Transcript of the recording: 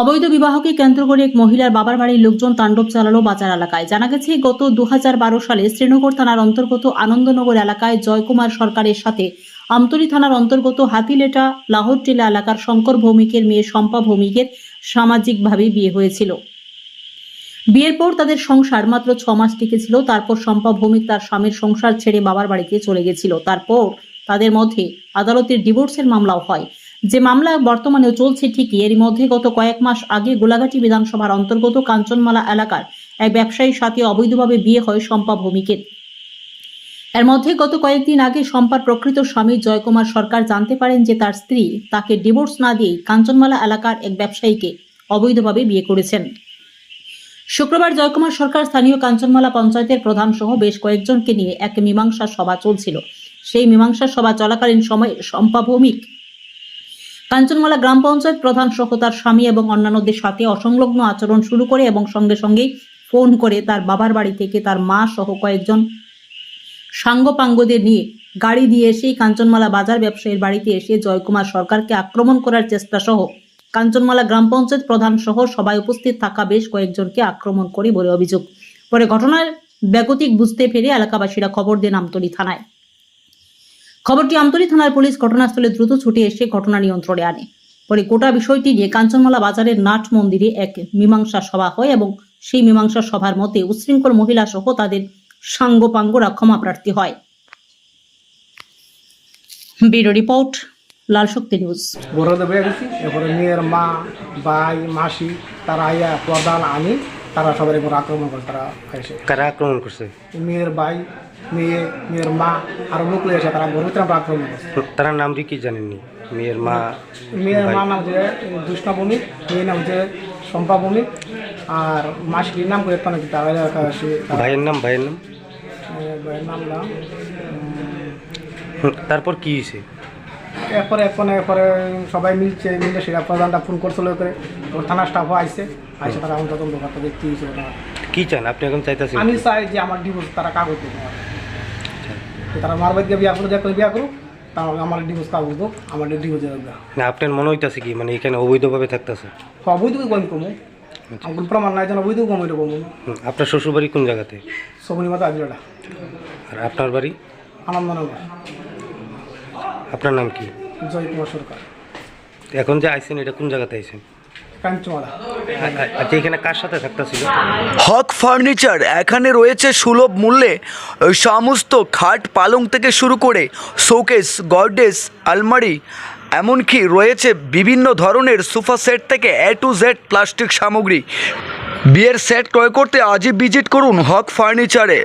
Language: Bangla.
অবৈধ বিবাহকে কেন্দ্র করে এক মহিলার বাবার বাড়ির লোকজন তাণ্ডব চালালো বাজার এলাকায়। জানা গেছে, গত দু সালে শ্রীনগর থানার অন্তর্গত আনন্দনগর এলাকায় জয়কুমার সরকারের সাথে আমতলী থানার অন্তর্গত হাতিলেটা লাহোরটিলা এলাকার শঙ্কর ভৌমিকের মেয়ে শম্পা ভৌমিকের সামাজিকভাবে বিয়ে হয়েছিল। বিয়ের পর তাদের সংসার মাত্র ছ মাস টিকেছিল, তারপর শম্পা ভৌমিক তার স্বামীর সংসার ছেড়ে বাবার বাড়িতে চলে গেছিল। তারপর তাদের মধ্যে আদালতের ডিভোর্সের মামলাও হয়। যে মামলা বর্তমানেও চলছে ঠিকই এর মধ্যে গত কয়েক মাস আগে গোলাঘাটি বিধানসভার অন্তর্গত কাঞ্চনমালা এলাকার এক ব্যবসায়ীর সাথে অবৈধভাবে বিয়ে হয় শম্পা ভৌমিকের। এর মধ্যে গত কয়েকদিন আগে শম্পার প্রকৃত স্বামী জয়কুমার সরকার জানতে পারেন যে তার স্ত্রী তাকে ডিভোর্স না দিয়েই কাঞ্চনমালা এলাকার এক ব্যবসায়ীকে অবৈধভাবে বিয়ে করেছেন। শুক্রবার জয়কুমার সরকার স্থানীয় কাঞ্চনমালা পঞ্চায়েতের প্রধান সহ বেশ কয়েকজনকে নিয়ে এক মীমাংসা সভা চলছিল। সেই মীমাংসা সভা চলাকালীন সময়ে শম্পা ভৌমিক কাঞ্চনমালা গ্রাম পঞ্চায়েত প্রধান সহ তার স্বামী এবং অন্যান্যদের সাথে অসংলগ্ন আচরণ শুরু করে এবং সঙ্গে সঙ্গেই ফোন করে তার বাবার বাড়ি থেকে তার মা সহ কয়েকজন সাঙ্গপাঙ্গদের নিয়ে গাড়ি দিয়ে এসেই কাঞ্চনমালা বাজার ব্যবসায়ীর বাড়িতে এসে জয়কুমার সরকারকে আক্রমণ করার চেষ্টা সহ কাঞ্চনমালা গ্রাম পঞ্চায়েত প্রধান সহ সবাই উপস্থিত থাকা বেশ কয়েকজনকে আক্রমণ করে বলে অভিযোগ। পরে ঘটনার ব্যাগতিক বুঝতে পেরে এলাকাবাসীরা খবর দেন আমতলী থানায়। খবরটি আমতলী থানার পুলিশ ঘটনাস্থলে দ্রুত ছুটে এসে ঘটনা নিয়ন্ত্রণে আনে। পরে গোটা বিষয়টি নিয়ে কাঞ্চনমালা বাজারের নাট মন্দিরে এক মীমাংসা সভা হয় এবং সেই মীমাংসা সভার মতে উচ্ছৃঙ্খল মহিলা সহ তাদের সাঙ্গপাঙ্গরা ক্ষমা প্রার্থী হয়। Bureau report, Lal Shakti News. বেড়ে গেছি এরপরে মেয়ের মা, ভাই, মাসি, তারা প্রধান, আমি তারা সবার উপর আক্রমণ করে তারা এসে কারা আক্রমণ করছে? মেয়ের ভাই মেয়ে মেয়ের মা আর লোক এসে তারা ঘর ভিতরে আমরা আক্রমণ করছে। তার নাম দিয়ে কি জানেননি? মেয়ের মা মেয়ের মা নাম হচ্ছে দুষ্ণা মেয়ের নাম যে শম্পা ভূমি আর মাসির নাম করে তারা তারা ভাইয়ের নাম ভাইয়ের নাম? ভাইয়ের নাম নাম তারপর কি হয়েছে? এরপরে এখন এরপরে সবাই মিলছে মিলে সেটা প্রধানটা ফোন করছিল করে। থানা স্টাফও আইসে আইসে তারা এখন তদন্ত করতে দেখতে হয়েছে কি চান? আপনি এখন চাইতেছেন আমি চাই যে আমার ডিভোর্স তারা কাগজ দেবে তারা মার বাড়িতে বিয়া করুক যা বিয়া করুক তাহলে আমার ডিভোর্স কাগজ দেবো আমার ডিভোর্স দেবে না আপনার মনে হইতাছে কি? মানে এখানে অবৈধভাবে থাকতেছে? অবৈধ কম। কমু আমার প্রমাণ নাই যেন অবৈধ কম এটা কমু আপনার শ্বশুরবাড়ি কোন জায়গাতে? সবনি মাতা আজিলাটা আর আপনার বাড়ি? আনন্দনগর। আপনার নাম কি? জয় কুমার সরকার। এখন যে আইছেন এটা কোন জায়গাতে আইছেন? কাঞ্চমালা আ- আ- আচ্ছা এখানে কার সাথে থাকতেছিল? হক ফার্নিচার এখানে রয়েছে সুলভ মূল্যে। সমস্ত খাট পালং থেকে শুরু করে শোকেস গডেস আলমারি এমনকি রয়েছে বিভিন্ন ধরনের সোফা সেট থেকে এ টু জেড প্লাস্টিক সামগ্রী। বিয়ের সেট ক্রয় করতে আজই ভিজিট করুন হক ফার্নিচারে।